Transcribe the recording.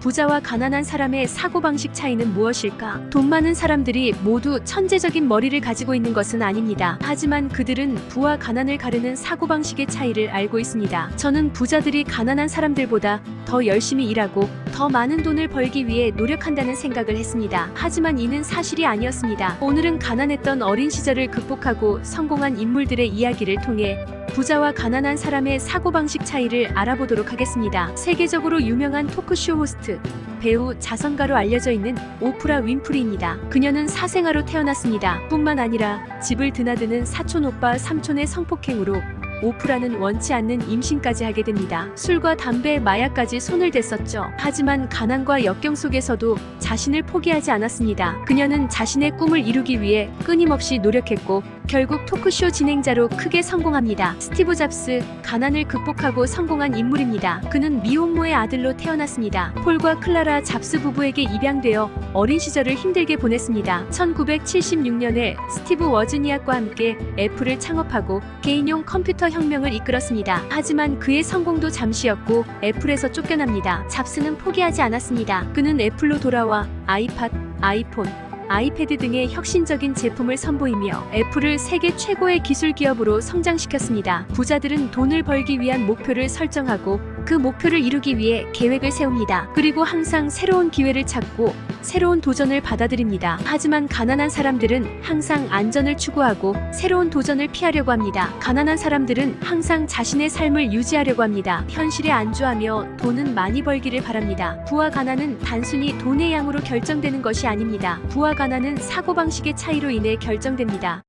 부자와 가난한 사람의 사고방식 차이는 무엇일까? 돈 많은 사람들이 모두 천재적인 머리를 가지고 있는 것은 아닙니다. 하지만 그들은 부와 가난을 가르는 사고방식의 차이를 알고 있습니다. 저는 부자들이 가난한 사람들보다 더 열심히 일하고 더 많은 돈을 벌기 위해 노력한다는 생각을 했습니다. 하지만 이는 사실이 아니었습니다. 오늘은 가난했던 어린 시절을 극복하고 성공한 인물들의 이야기를 통해 부자와 가난한 사람의 사고방식 차이를 알아보도록 하겠습니다. 세계적으로 유명한 토크쇼 호스트, 배우, 자선가로 알려져 있는 오프라 윈프리입니다. 그녀는 사생아로 태어났습니다. 뿐만 아니라 집을 드나드는 사촌 오빠 삼촌의 성폭행으로 오프라는 원치 않는 임신까지 하게 됩니다. 술과 담배, 마약까지 손을 댔었죠. 하지만 가난과 역경 속에서도 자신을 포기하지 않았습니다. 그녀는 자신의 꿈을 이루기 위해 끊임없이 노력했고 결국 토크쇼 진행자로 크게 성공합니다. 스티브 잡스, 가난을 극복하고 성공한 인물입니다. 그는 미혼모의 아들로 태어났습니다. 폴과 클라라 잡스 부부에게 입양되어 어린 시절을 힘들게 보냈습니다. 1976년에 스티브 워즈니악과 함께 애플을 창업하고 개인용 컴퓨터 혁명을 이끌었습니다. 하지만 그의 성공도 잠시였고 애플에서 쫓겨납니다. 잡스는 포기하지 않았습니다. 그는 애플로 돌아와 아이팟, 아이폰, 아이패드 등의 혁신적인 제품을 선보이며 애플을 세계 최고의 기술 기업으로 성장시켰습니다. 부자들은 돈을 벌기 위한 목표를 설정하고 그 목표를 이루기 위해 계획을 세웁니다. 그리고 항상 새로운 기회를 찾고 새로운 도전을 받아들입니다. 하지만 가난한 사람들은 항상 안전을 추구하고 새로운 도전을 피하려고 합니다. 가난한 사람들은 항상 자신의 삶을 유지하려고 합니다. 현실에 안주하며 돈은 많이 벌기를 바랍니다. 부와 가난은 단순히 돈의 양으로 결정되는 것이 아닙니다. 부와 가난은 사고방식의 차이로 인해 결정됩니다.